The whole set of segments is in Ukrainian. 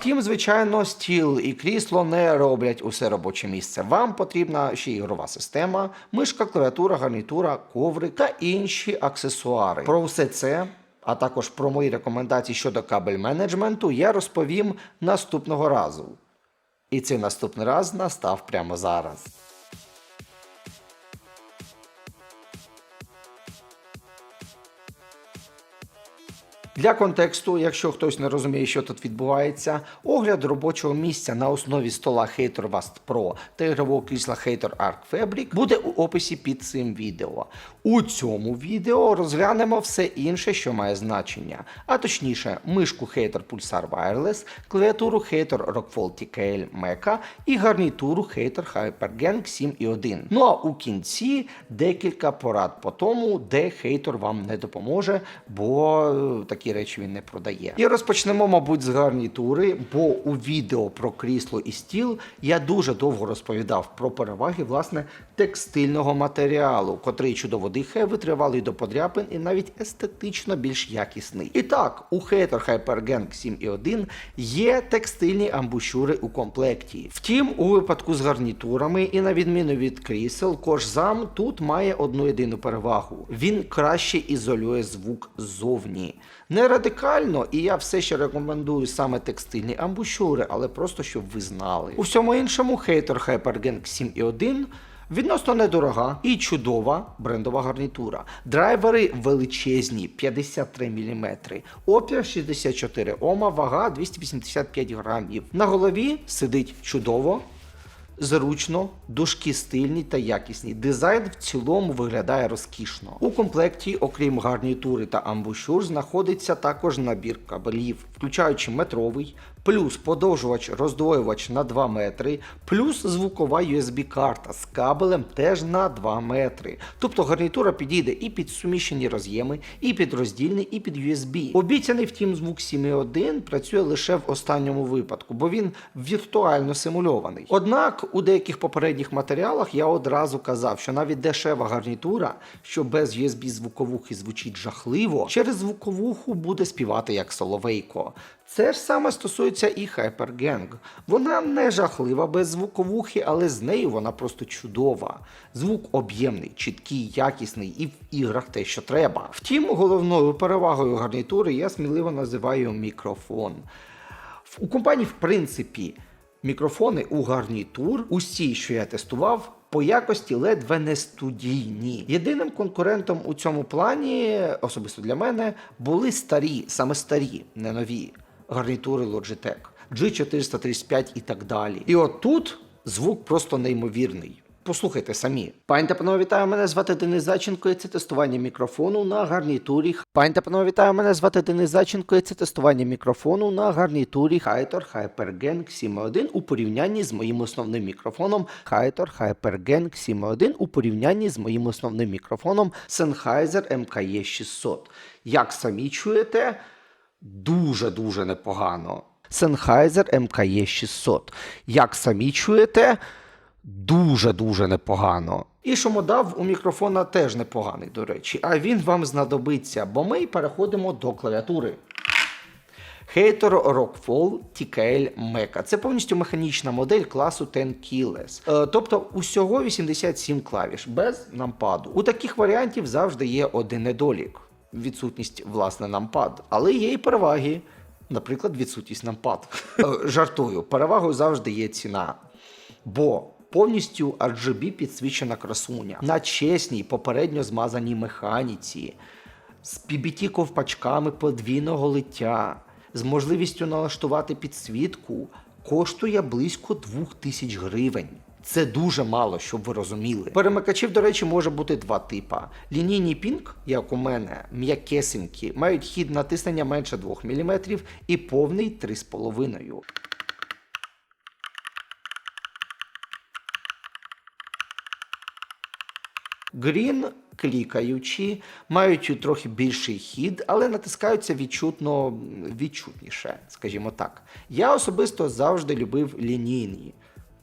Втім, звичайно, стіл і крісло не роблять усе робоче місце. Вам потрібна ще ігрова система, мишка, клавіатура, гарнітура, коврик та інші аксесуари. Про все це. А також про мої рекомендації щодо кабель менеджменту я розповім наступного разу. І цей наступний раз настав прямо зараз. Для контексту, якщо хтось не розуміє, що тут відбувається, огляд робочого місця на основі стола Hater Vast Pro та ігрового крісла Hater Arc Fabric буде у описі під цим відео. У цьому відео розглянемо все інше, що має значення, а точніше, мишку Hater Pulsar Wireless, клавіатуру Hater Rockfall TKL Mecha і гарнітуру Hater HyperGang 7.1. Ну а у кінці декілька порад по тому, де хейтер вам не допоможе, бо е, такі речі він не продає. І розпочнемо, мабуть, з гарнітури, бо у відео про крісло і стіл я дуже довго розповідав про переваги власне текстильного матеріалу, котрий чудово дихає, витривалий до подряпин і навіть естетично більш якісний. І так, у Hater HyperGang 7.1 є текстильні амбушюри у комплекті. Втім, у випадку з гарнітурами і на відміну від крісел, кожзам тут має одну єдину перевагу: він краще ізолює звук ззовні. Не радикально, і я все ще рекомендую саме текстильні амбушюри, але просто щоб ви знали. У всьому іншому Hater HyperGang 7.1 Відносно недорога і чудова брендова гарнітура. Драйвери величезні 53 мм, опір 64 Ома, вага 285 грамів. На голові сидить чудово. Зручно, дужки стильні та якісні. Дизайн в цілому виглядає розкішно. У комплекті, окрім гарнітури та амбушюр, знаходиться також набір кабелів, включаючи метровий, плюс подовжувач роздвоювач на 2 метри, плюс звукова USB-карта з кабелем теж на 2 метри. Тобто гарнітура підійде і під суміщені роз'єми, і під роздільний, і під USB. Обіцяний втім звук 7.1 працює лише в останньому випадку, бо він віртуально симульований. Однак у деяких попередніх матеріалах я одразу казав, що навіть дешева гарнітура, що без USB звуковухи звучить жахливо, через звуковуху буде співати як соловейко. Це ж саме стосується і HyperGang. Вона не жахлива без звуковухи, але з нею вона просто чудова. Звук об'ємний, чіткий, якісний і в іграх те, що треба. Втім, головною перевагою гарнітури я сміливо називаю мікрофон. У компанії, в принципі, мікрофони у гарнітур, усі, що я тестував, по якості ледве не студійні. Єдиним конкурентом у цьому плані, особисто для мене, були старі, саме старі, не нові гарнітури Logitech, G435 і так далі. І от тут звук просто неймовірний. Послухайте самі. Пані та панове, вітаю, мене звати Денис Заченко, і це тестування мікрофону на гарнітурі. Пані та панове, вітаю, мене звати Денис Заченко, і це тестування мікрофону на гарнітурі Hytor HyperGang 7.1 у порівнянні з моїм основним мікрофоном Hytor HyperGang 7.1 у порівнянні з моїм основним мікрофоном Sennheiser MKE 600. Як самі чуєте, дуже-дуже непогано. Sennheiser MKE 600. Як самі чуєте, дуже-дуже непогано. І шумодав у мікрофона теж непоганий, до речі, а він вам знадобиться, бо ми переходимо до клавіатури. Hater Rockfall TKL Mecha. Це повністю механічна модель класу 10 Keyless. Е, тобто усього 87 клавіш без нампаду. У таких варіантів завжди є один недолік відсутність власне нампад, але є і переваги. Наприклад, відсутність нампад. Е, Жартую, перевагою завжди є ціна. Бо повністю RGB підсвічена красуня на чесній, попередньо змазаній механіці, з PBT ковпачками подвійного лиття, з можливістю налаштувати підсвітку, коштує близько 2000 гривень. Це дуже мало, щоб ви розуміли. Перемикачів, до речі, може бути два типа. Лінійні пінк, як у мене, м'якесенькі, мають хід натиснення менше 2 мм і повний 3,5. Green, клікаючи, мають трохи більший хід, але натискаються відчутно відчутніше, скажімо так. Я особисто завжди любив лінійні,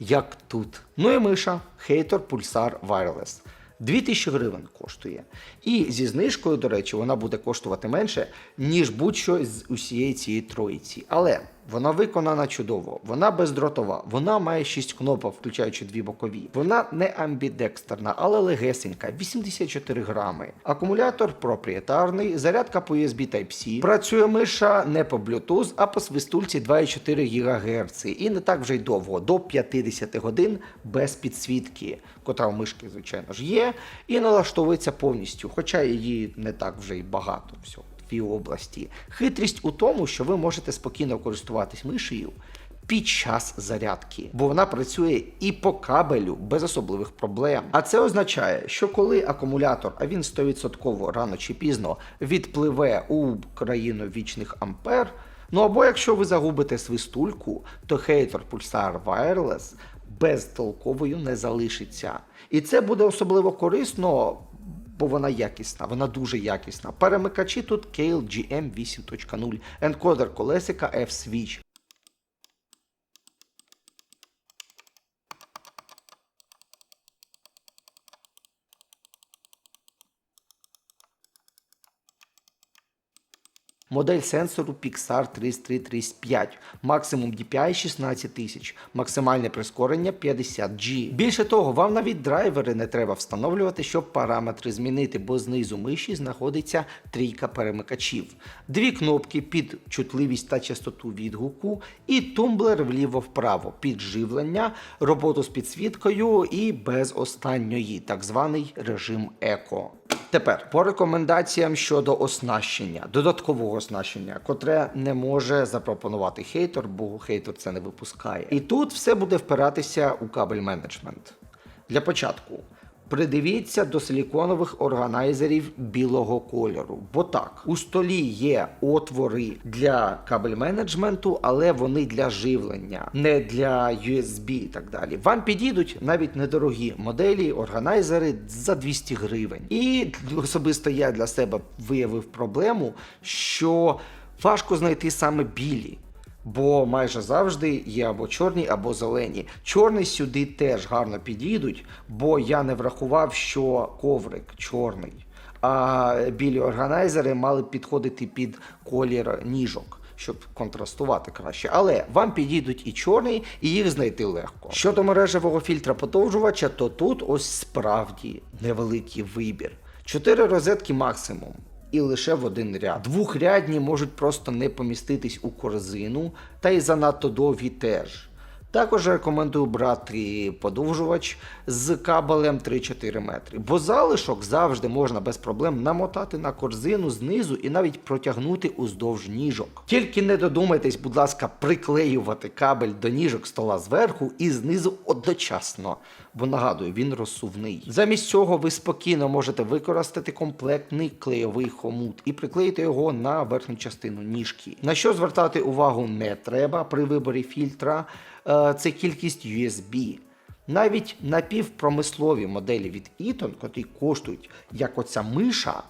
як тут. Ну і миша Hater Pulsar Wireless. 2000 гривень коштує. І зі знижкою, до речі, вона буде коштувати менше, ніж будь-що з усієї цієї троїці. Але Вона виконана чудово, вона бездротова, вона має 6 кнопок, включаючи дві бокові. Вона не амбідекстерна, але легесенька, 84 грами. Акумулятор проприєтарний, зарядка по USB Type-C. Працює миша не по Bluetooth, а по свистульці 2,4 ГГц. І не так вже й довго, до 50 годин без підсвітки, котра у мишки, звичайно ж, є, і налаштовується повністю, хоча її не так вже й багато всього в. Хитрість у тому, що ви можете спокійно користуватись мишею під час зарядки, бо вона працює і по кабелю без особливих проблем. А це означає, що коли акумулятор, а він 100% рано чи пізно відпливе у країну вічних ампер. Ну або якщо ви загубите свистульку, то хейтер Pulsar Wireless безтолковою не залишиться. І це буде особливо корисно, бо вона якісна, вона дуже якісна. Перемикачі тут KLGM GM 8.0, енкодер колесика F-Switch. Модель сенсору Pixar 3335, максимум DPI 16 тисяч, максимальне прискорення 50G. Більше того, вам навіть драйвери не треба встановлювати, щоб параметри змінити, бо знизу миші знаходиться трійка перемикачів, дві кнопки під чутливість та частоту відгуку, і тумблер вліво-вправо під живлення, роботу з підсвіткою і без останньої, так званий режим еко. Тепер по рекомендаціям щодо оснащення, додаткового оснащення, котре не може запропонувати хейтер, бо хейтер це не випускає. І тут все буде впиратися у кабель менеджмент. Для початку. Придивіться до силіконових органайзерів білого кольору. Бо так, у столі є отвори для кабель менеджменту, але вони для живлення, не для USB і так далі. Вам підійдуть навіть недорогі моделі, органайзери за 200 гривень. І особисто я для себе виявив проблему, що важко знайти саме білі. Бо майже завжди є або чорні, або зелені. Чорний сюди теж гарно підійдуть, бо я не врахував, що коврик чорний. А білі органайзери мали підходити під колір ніжок, щоб контрастувати краще. Але вам підійдуть і чорний, і їх знайти легко. Щодо мережевого фільтра подовжувача, то тут ось справді невеликий вибір. Чотири розетки максимум і лише в один ряд. Двохрядні можуть просто не поміститись у корзину, та й занадто довгі теж. Також рекомендую брати подовжувач з кабелем 3-4 метри, бо залишок завжди можна без проблем намотати на корзину знизу і навіть протягнути уздовж ніжок. Тільки не додумайтесь, будь ласка, приклеювати кабель до ніжок стола зверху і знизу одночасно, бо нагадую, він розсувний. Замість цього ви спокійно можете використати комплектний клейовий хомут і приклеїти його на верхню частину ніжки. На що звертати увагу не треба при виборі фільтра, е, це кількість USB. Навіть напівпромислові моделі від Eaton, котрі коштують як оця миша,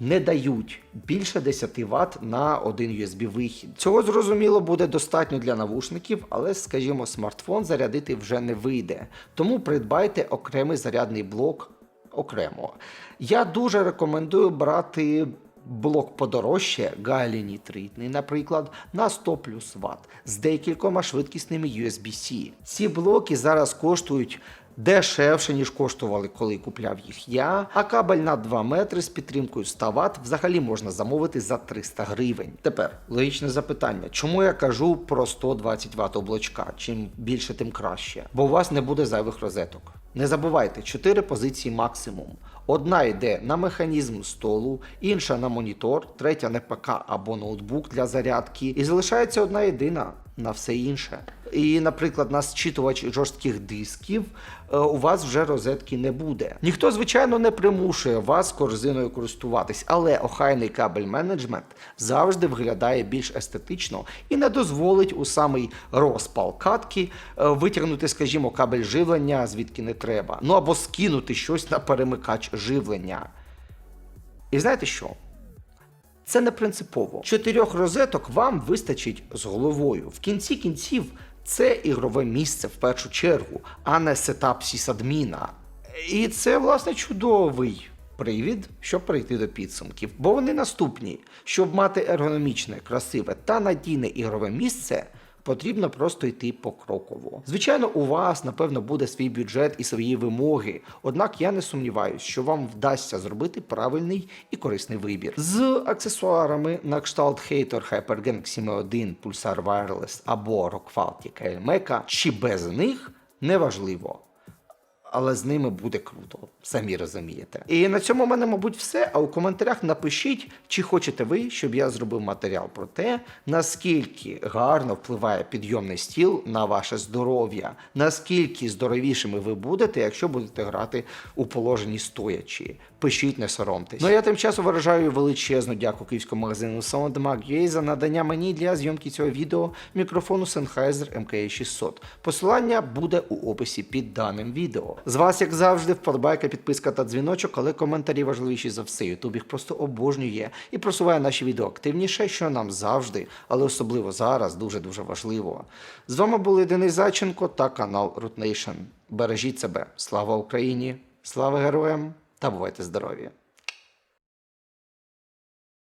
не дають більше 10 Вт на один USB вихід. Цього зрозуміло буде достатньо для навушників, але, скажімо, смартфон зарядити вже не вийде. Тому придбайте окремий зарядний блок окремо. Я дуже рекомендую брати блок подорожче, галінітритний, наприклад, на 100 плюс Вт з декількома швидкісними USB-C. Ці блоки зараз коштують. Дешевше, ніж коштували, коли купляв їх я. А кабель на 2 метри з підтримкою 100 Вт взагалі можна замовити за 300 гривень. Тепер логічне запитання: чому я кажу про 120 Вт облачка? Чим більше, тим краще. Бо у вас не буде зайвих розеток. Не забувайте, 4 позиції максимум. Одна йде на механізм столу, інша на монітор, третя на ПК або ноутбук для зарядки, і залишається одна єдина на все інше. І, наприклад, на зчитувач жорстких дисків е, у вас вже розетки не буде. Ніхто, звичайно, не примушує вас корзиною користуватись, але охайний кабель менеджмент завжди виглядає більш естетично і не дозволить у самий розпал катки е, витягнути, скажімо, кабель живлення звідки не треба. Ну або скинути щось на перемикач живлення. І знаєте що? Це не принципово. Чотирьох розеток вам вистачить з головою. В кінці кінців це ігрове місце в першу чергу, а не сетап сісадміна. І це, власне, чудовий Привід, щоб прийти до підсумків, бо вони наступні. Щоб мати ергономічне, красиве та надійне ігрове місце, потрібно просто йти покроково. Звичайно, у вас напевно буде свій бюджет і свої вимоги. Однак я не сумніваюся, що вам вдасться зробити правильний і корисний вибір. З аксесуарами на кшталт Hater HyperGen X1, Pulsar Wireless або Rockwell TKL Mecha, чи без них неважливо але з ними буде круто, самі розумієте. І на цьому в мене, мабуть, все. А у коментарях напишіть, чи хочете ви, щоб я зробив матеріал про те, наскільки гарно впливає підйомний стіл на ваше здоров'я, наскільки здоровішими ви будете, якщо будете грати у положенні стоячи. Пишіть, не соромтесь. Ну я тим часом виражаю величезну дяку київському магазину SoundMag.ua за надання мені для зйомки цього відео мікрофону Sennheiser MK600. Посилання буде у описі під даним відео. З вас, як завжди, вподобайка, підписка та дзвіночок, але коментарі важливіші за все. Ютуб їх просто обожнює і просуває наші відео активніше, що нам завжди, але особливо зараз дуже дуже важливо. З вами були Денис Зайченко та канал Root Nation. Бережіть себе. Слава Україні! Слава героям! Та бувайте здорові!